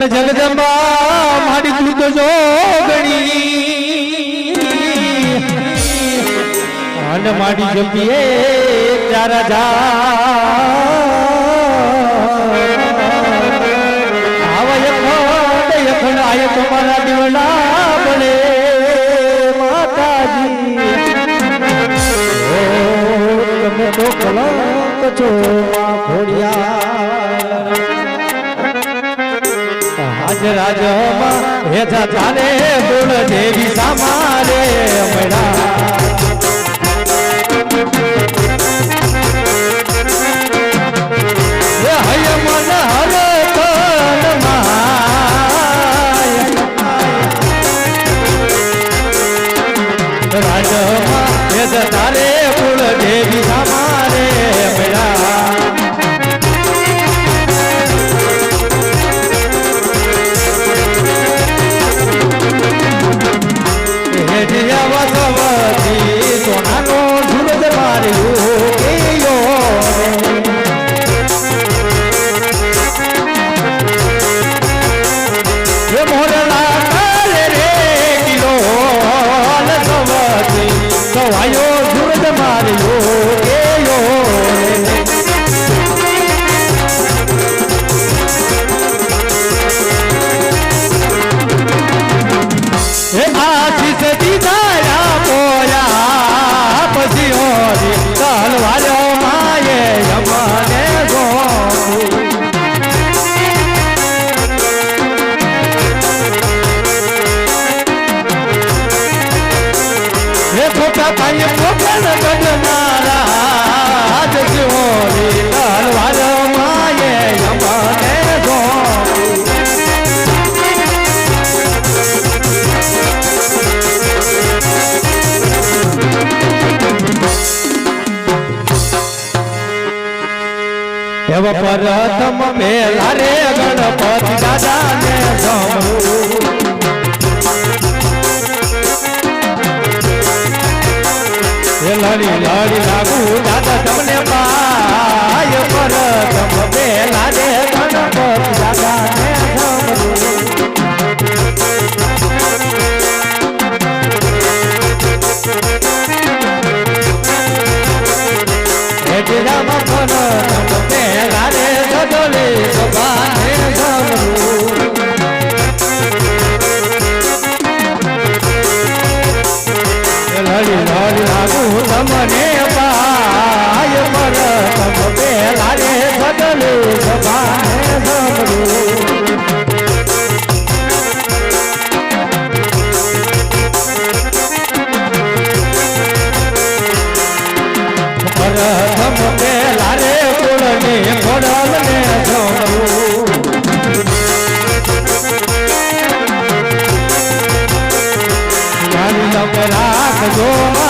જગદંબા મારી દૂધ જોગણી અને મારી જપીએ તારા જા આવા યખંડ યખંડ આય તમારા દીવડા બને માતાજી. તમે તો કલંક છો માં ખોડિયા હાજરાજમાં હેજા ચાલે ગુણ દેવી સામારે અમડા એવ પ્રથમ મેલા રે ગણપતિ દાદા ને એ લાડી લડી લાગુ દાદા તમને પાય લાગુ તમને પાય પર તમ પેલા રે બદલે સભાને લપ રાખજો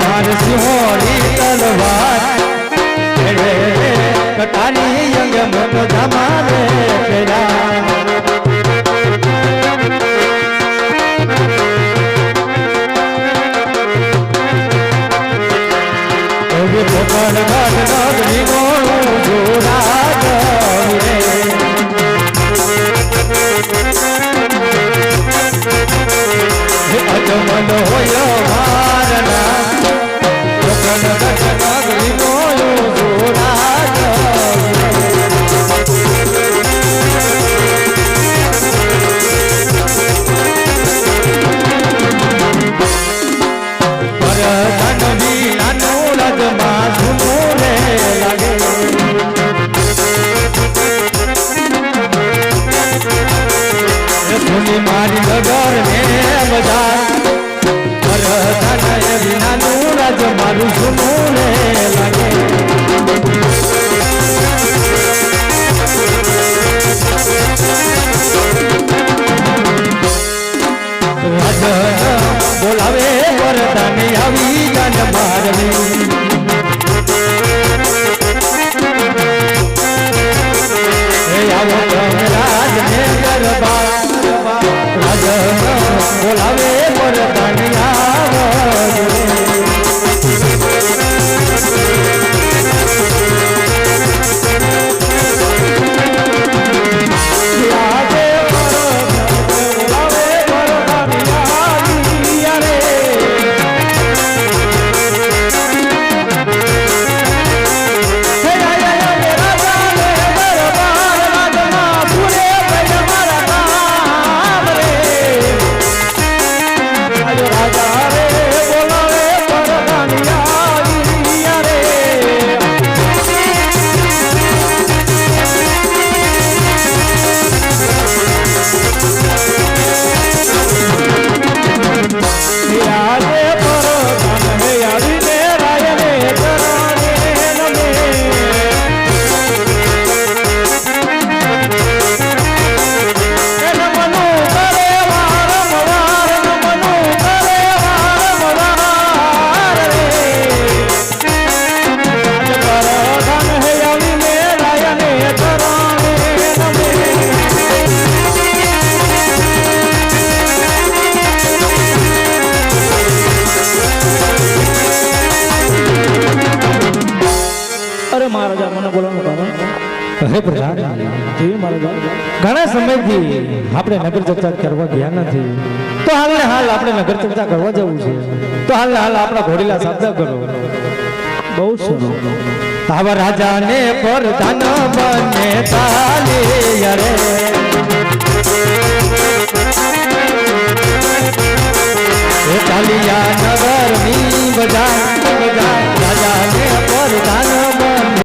માર સિંહોરી તલવાર. કટારી અંગ મોજ ધમારે પીડા ઓગે પોકળ ઘટ નગરી રાજમાં જૂનું રે લાગે. સુની મારી નગર ને બજાર રાજન બોલાવે વરદાન આવી જાન મારવે. આવો રાજ ને ગરબા હે પ્રધાન જી મહારાજા ઘણા સમયથી આપણે નગર ચર્ચા કરવા ગયા નથી. તો હાલ ને હાલ આપણે નગર ચર્ચા કરવા જવું છે. તો હાલ ને હાલ આપણા ઘોડીલા શબ્દ કરો. બહુ સરસ આવા રાજાને પ્રધાન બને તાલે રે એ કાલિયા નગરની બજાર